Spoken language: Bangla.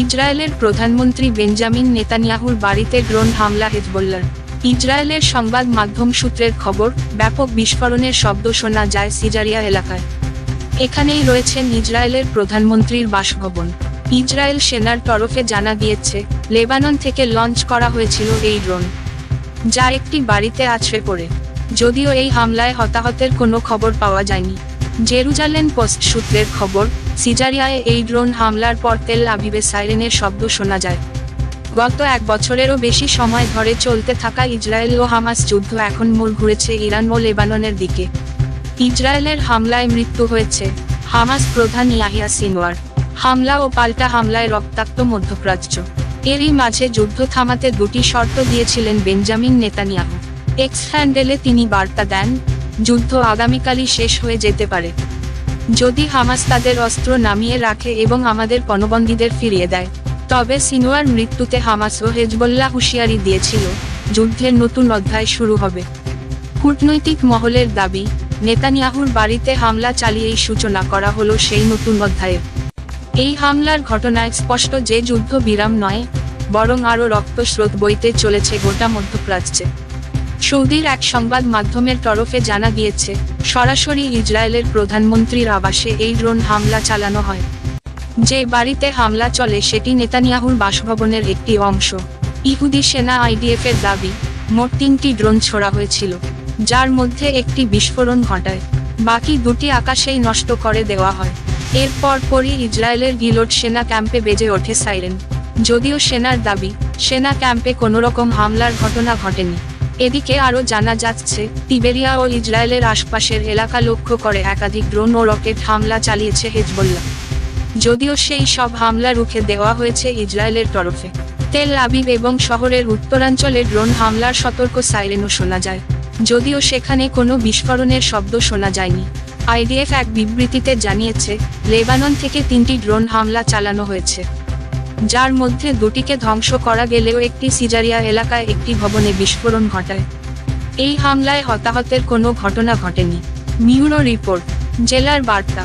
ইসরায়েলের প্রধানমন্ত্রী বেঞ্জামিন নেতানিয়াহুর বাড়িতে ড্রোন হামলা হেজবল্লার ইসরায়েলের সংবাদ মাধ্যম সূত্রের খবর, ব্যাপক বিস্ফোরণের শব্দ শোনা যায় সিজারিয়া এলাকায়। এখানেই রয়েছেন ইসরায়েলের প্রধানমন্ত্রীর বাসভবন। ইসরায়েল সেনার তরফে জানা গিয়েছে, লেবানন থেকে লঞ্চ করা হয়েছিল এই ড্রোন। যা একটি বাড়িতে আছড়ে পড়ে। যদিও এই হামলায় হতাহতের কোনো খবর পাওয়া যায়নি। জেরুজালেম পোস্ট সূত্রের খবর, সিজারিয়ায় এই ড্রোন হামলার পর তেল আবিবে সাইরেনের শব্দ শোনা যায়। গত এক বছরেরও বেশি সময় ধরে চলতে থাকা ইসরায়েল ও হামাস যুদ্ধ এখন মূল ঘুরেছে ইরান ও লেবাননের দিকে। ইসরায়েলের হামলায় মৃত্যু হয়েছে হামাস প্রধান ইয়াহিয়া সিনওয়ার। হামলা ও পাল্টা হামলায় রক্তাক্ত মধ্যপ্রাচ্য। এরই মাঝে যুদ্ধ থামাতে দুটি শর্ত দিয়েছিলেন বেঞ্জামিন নেতানিয়াহু। এক্স হ্যান্ডেলে তিনি বার্তা দেন যুদ্ধ আগামীকালই শেষ হয়ে যেতে পারে। যদি হামাস তাদের অস্ত্র নামিয়ে রাখে এবং আমাদের পণবন্দীদের ফিরিয়ে দেয়, তবে সিনোয়ার মৃত্যুতে হামাস ও হেজবল্লাহ হুঁশিয়ারি দিয়েছিল, যুদ্ধের নতুন অধ্যায় শুরু হবে। কূটনৈতিক মহলের দাবি, নেতানিয়াহুর বাড়িতে হামলা চালিয়েই সূচনা করা হলো সেই নতুন অধ্যায়ের এই হামলার ঘটনায় স্পষ্ট যে যুদ্ধ বিরাম নয়, বরং আরও রক্তস্রোত বইতে চলেছে গোটা মধ্যপ্রাচ্যে। সৌদির এক সংবাদ মাধ্যমের তরফে জানা গিয়েছে, সরাসরি ইসরায়েলের প্রধানমন্ত্রীর আবাসে এই ড্রোন হামলা চালানো হয়। যে বাড়িতে হামলা চলে সেটি নেতানিয়াহুর বাসভবনের একটি অংশ। ইহুদি সেনা আইডিএফ এর দাবি, মোট তিনটি ড্রোন ছোড়া হয়েছিল, যার মধ্যে একটি বিস্ফোরণ ঘটায়, বাকি দুটি আকাশেই নষ্ট করে দেওয়া হয়। এরপর পরই ইসরায়েলের গিলোট সেনা ক্যাম্পে বেজে ওঠে সাইরেন। যদিও সেনার দাবি, সেনা ক্যাম্পে কোনো রকম হামলার ঘটনা ঘটেনি। এদিকে আরও জানা যাচ্ছে, তিবেরিয়া ও ইসরায়েলের আশপাশের এলাকা লক্ষ্য করে একাধিক ড্রোন ও রকেট হামলা চালিয়েছে হেজবল্লা যদিও সেই সব হামলা রুখে দেওয়া হয়েছে ইসরায়েলের তরফে। তেল আবিব এবং শহরের উত্তরাঞ্চলে ড্রোন হামলার সতর্ক সাইরেনও শোনা যায়। যদিও সেখানে কোনো বিস্ফোরণের শব্দ শোনা যায়নি। আইডিএফ এক বিবৃতিতে জানিয়েছে, লেবানন থেকে তিনটি ড্রোন হামলা চালানো হয়েছে। যার মধ্যে দুটিকে ধ্বংস করা গেলেও একটি সিজারিয়া এলাকায় একটি ভবনে বিস্ফোরণ ঘটায়। এই হামলায় হতাহতের কোনো ঘটনা ঘটেনি। মিউরো রিপোর্ট, জেলার বার্তা।